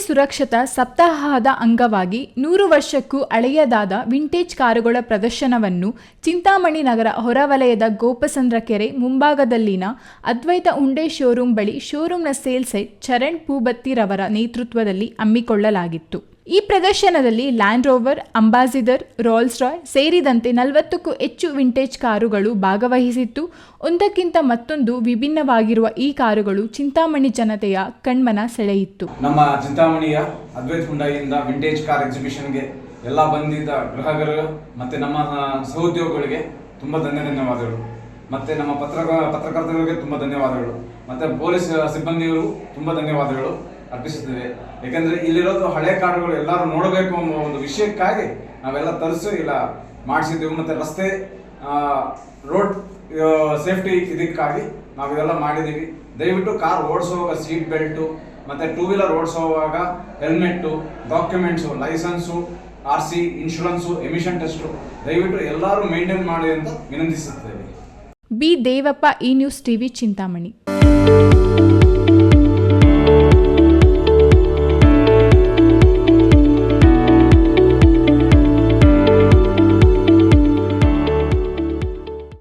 ಸುರಕ್ಷತಾ ಸಪ್ತಾಹದ ಅಂಗವಾಗಿ ನೂರು ವರ್ಷಕ್ಕೂ ಹಳೆಯದಾದ ವಿಂಟೇಜ್ ಕಾರುಗಳ ಪ್ರದರ್ಶನವನ್ನು ಚಿಂತಾಮಣಿ ನಗರ ಹೊರವಲಯದ ಗೋಪಸಂದ್ರ ಕೆರೆ ಮುಂಭಾಗದಲ್ಲಿನ ಅದ್ವೈತ ಉಂಡೆ ಶೋರೂಂ ಬಳಿ ಶೋರೂಂನ ಸೇಲ್ಸ್ ಚರಣ್ ಪೂಬತ್ತಿರವರ ನೇತೃತ್ವದಲ್ಲಿ ಹಮ್ಮಿಕೊಳ್ಳಲಾಗಿತ್ತು. ಈ ಪ್ರದರ್ಶನದಲ್ಲಿ Land Rover Ambassador Rolls Royce ಸೇರಿದಂತೆ ನಲವತ್ತಕ್ಕೂ ಹೆಚ್ಚು ವಿಂಟೇಜ್ ಕಾರುಗಳು ಭಾಗವಹಿಸಿತ್ತು. ಒಂದಕ್ಕಿಂತ ಮತ್ತೊಂದು ವಿಭಿನ್ನವಾಗಿರುವ ಈ ಕಾರುಗಳು ಚಿಂತಾಮಣಿ ಜನತೆಯ ಕಣ್ಮನ ಸೆಳೆಯಿತ್ತು. ನಮ್ಮ ಚಿಂತಾಮಣಿಯ ಅದ್ವೈತ್ ಹುಂಡಾಯಿಯಿಂದ ವಿಂಟೇಜ್ ಕಾರ್ ಎಕ್ಸಿಬಿಷನ್ಗೆ ಎಲ್ಲ ಬಂದಿದ್ದ ಗ್ರಾಹಕರು ಮತ್ತೆ ನಮ್ಮ ಸಹೋದ್ಯೋಗಿಗಳಿಗೆ ತುಂಬ ಧನ್ಯ ಧನ್ಯವಾದಗಳು ಮತ್ತೆ ನಮ್ಮ ಪತ್ರ ಪತ್ರಕರ್ತರಿಗೆ ತುಂಬಾ ಧನ್ಯವಾದಗಳು. ಮತ್ತೆ ಪೊಲೀಸ್ ಸಿಬ್ಬಂದಿಗಳು ತುಂಬಾ ಧನ್ಯವಾದಗಳು. ಅರ್ಪಿಸುತ್ತೇವೆ ಯಾಕಂದರೆ ಇಲ್ಲಿರೋದು ಹಳೆ ಕಾರ್ಡುಗಳು ಎಲ್ಲರೂ ನೋಡಬೇಕು ಅನ್ನೋ ಒಂದು ವಿಷಯಕ್ಕಾಗಿ ನಾವೆಲ್ಲ ತರಿಸಿ ಇಲ್ಲ ಮಾಡಿಸಿದ್ದೆವು ಮತ್ತು ರಸ್ತೆ ರೋಡ್ ಸೇಫ್ಟಿ ಇದಕ್ಕಾಗಿ ನಾವಿದೆಲ್ಲ ಮಾಡಿದ್ದೀವಿ. ದಯವಿಟ್ಟು ಕಾರ್ ಓಡಿಸುವಾಗ ಸೀಟ್ ಬೆಲ್ಟು ಮತ್ತು two wheeler ಓಡಿಸುವಾಗ helmet documents licence R C insurance emission test ದಯವಿಟ್ಟು ಎಲ್ಲರೂ ಮೇಂಟೈನ್ ಮಾಡಿ ಅಂತ ವಿನಂತಿಸುತ್ತೇವೆ. B Devappa E news TV Chintamani.